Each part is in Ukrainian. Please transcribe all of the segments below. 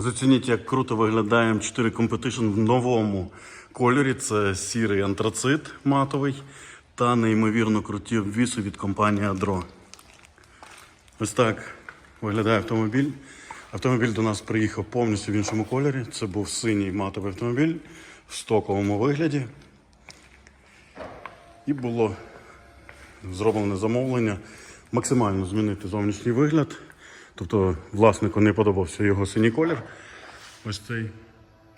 Зацініть, як круто виглядає М4 Competition в новому кольорі. Це сірий антрацит матовий та неймовірно круті обвіси від компанії Adro. Ось так виглядає автомобіль. Автомобіль до нас приїхав повністю в іншому кольорі. Це був синій матовий автомобіль в стоковому вигляді. І було зроблене замовлення максимально змінити зовнішній вигляд. Тобто власнику не подобався його синій колір. Ось цей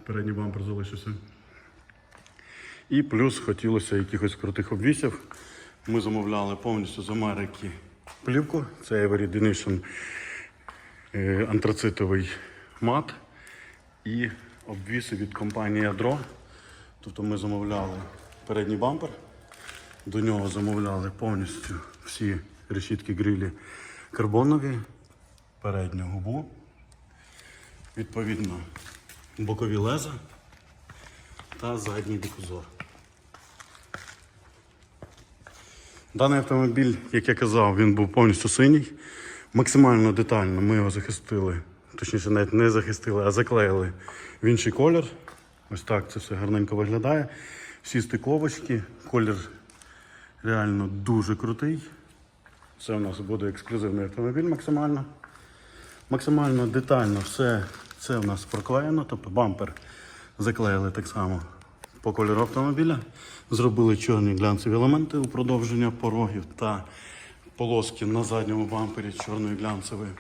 передній бампер залишився. І плюс хотілося якихось крутих обвісів. Ми замовляли повністю з Америки плівку. Це Every Edition е, антрацитовий мат і обвіси від компанії Adro. Тобто ми замовляли передній бампер, до нього замовляли повністю всі решітки грилі карбонові, передню губу, відповідно бокові леза та задній дифузор. Даний автомобіль, як я казав, він був повністю синій. Максимально детально ми його захистили, точніше, навіть не захистили, а заклеїли в інший колір. Ось так це все гарненько виглядає. Всі стиковочки, колір реально дуже крутий. Це у нас буде ексклюзивний автомобіль максимально. Максимально детально все це у нас проклеєно, тобто бампер заклеїли так само по кольору автомобіля. Зробили чорні глянцеві елементи у продовження порогів та полоски на задньому бампері чорної глянцевої.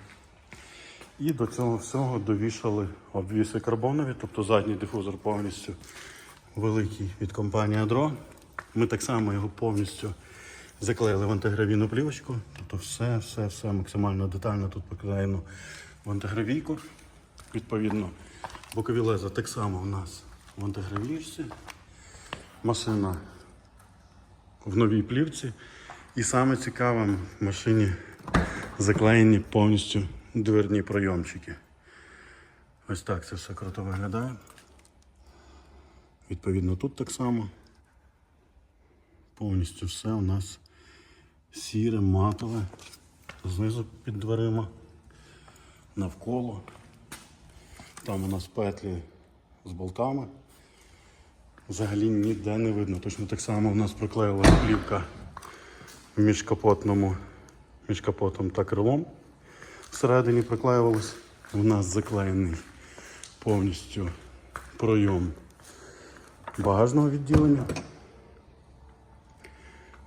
І до цього всього довішали обвіси карбонові, тобто задній дифузор повністю великий від компанії Adro. Ми так само його повністю заклеїли в антигравійну плівочку. Тобто все, все, все максимально детально тут поклеєно в антигравійку. Відповідно, бокові леза так само у нас в антигравійці. Машина в новій плівці. І саме цікаве в машині заклеєні повністю дверні пройомчики. Ось так це все круто виглядає. Відповідно, тут так само. Повністю все у нас сіре, матове, знизу під дверима, навколо. Там у нас петлі з болтами. Взагалі ніде не видно. Точно так само у нас проклеїлася плівка в міжкапотному, між капотом та крилом. Всередині проклеювалась. У нас заклеєний повністю пройом багажного відділення.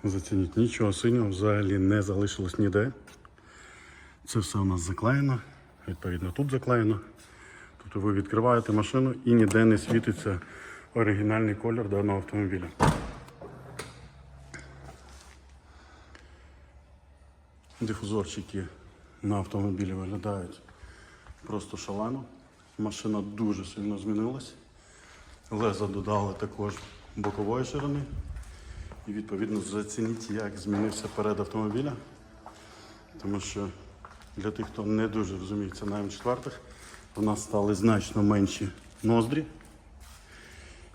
Зацініть, нічого синього взагалі не залишилось ніде. Це все у нас заклеєно. Відповідно, тут заклеєно. Тобто ви відкриваєте машину і ніде не світиться оригінальний колір даного автомобіля. Дифузорчики на автомобілі виглядають просто шалено. Машина дуже сильно змінилась. Леза додали також бокової ширини. І відповідно зацініть, як змінився перед автомобіля. Тому що для тих, хто не дуже розуміється на М4, у нас стали значно менші ноздрі.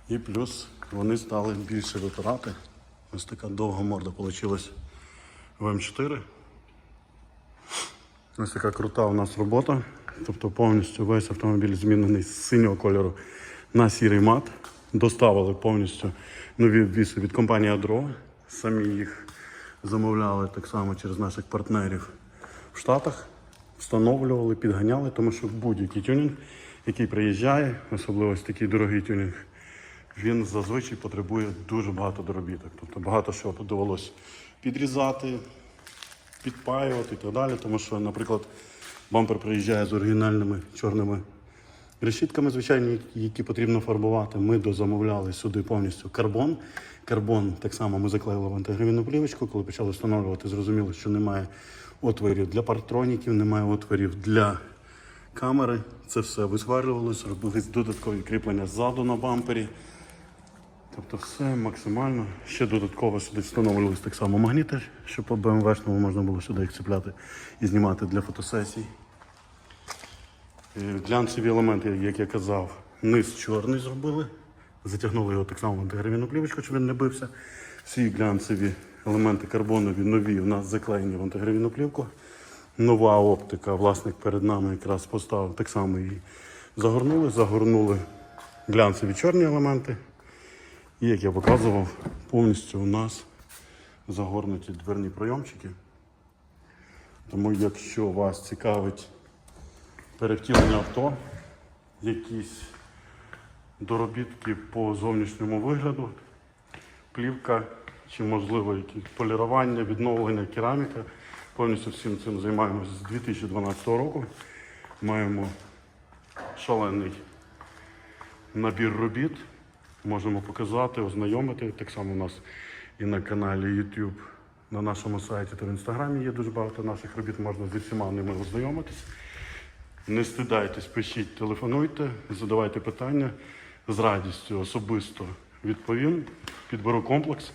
І плюс вони стали більше випирати. Ось така довга морда вийшла в М4. Ось така крута у нас робота. Тобто повністю весь автомобіль змінений з синього кольору на сірий мат. Доставили повністю нові обвіси від компанії Adro. Самі їх замовляли так само через наших партнерів в Штатах. Встановлювали, підганяли, тому що будь-який тюнінг, який приїжджає, особливо ось такий дорогий тюнінг, він зазвичай потребує дуже багато доробіток. Тобто багато що довелося підрізати, підпаювати і так далі. Тому що, наприклад, бампер приїжджає з оригінальними чорними решітками, звичайно, які потрібно фарбувати. Ми дозамовляли сюди повністю карбон. Карбон так само ми заклеїли в антигравійну плівочку. Коли почали встановлювати, зрозуміло, що немає отворів для партроніків, немає отворів для камери. Це все висварлювалося, робились додаткові кріплення ззаду на бампері. Тобто все максимально. Ще додатково сюди встановлювалися так само магніти, щоб по БМВшному можна було сюди їх цепляти і знімати для фотосесій. Е, Глянцеві елементи, як я казав, низ чорний зробили. Затягнули його так само в антигравійну плівочку, щоб він не бився. Всі глянцеві елементи карбонові нові у нас заклеєні в антигравійну плівку. Нова оптика, власник перед нами якраз поставив так само і Загорнули, загорнули глянцеві чорні елементи. І як я показував, повністю у нас загорнуті дверні прийомчики. Тому якщо вас цікавить перевтілення авто, якісь доробітки по зовнішньому вигляду, плівка чи можливо якісь полірування, відновлення, кераміка. Повністю всім цим займаємося з 2012 року. Маємо шалений набір робіт. Можемо показати, ознайомити. Так само у нас і на каналі YouTube, на нашому сайті та в інстаграмі є дуже багато наших робіт, можна зі всіма ними ознайомитись. Не стидайтесь, пишіть, телефонуйте, задавайте питання. З радістю особисто відповім. Підберу комплекс.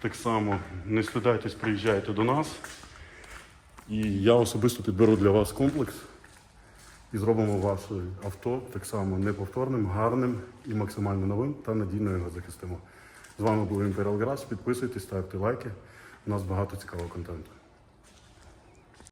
Так само не стидайтесь, приїжджайте до нас. І я особисто підберу для вас комплекс і зробимо ваше авто так само неповторним, гарним і максимально новим та надійно його захистимо. З вами був Imperial Garage. Підписуйтесь, ставте лайки. У нас багато цікавого контенту.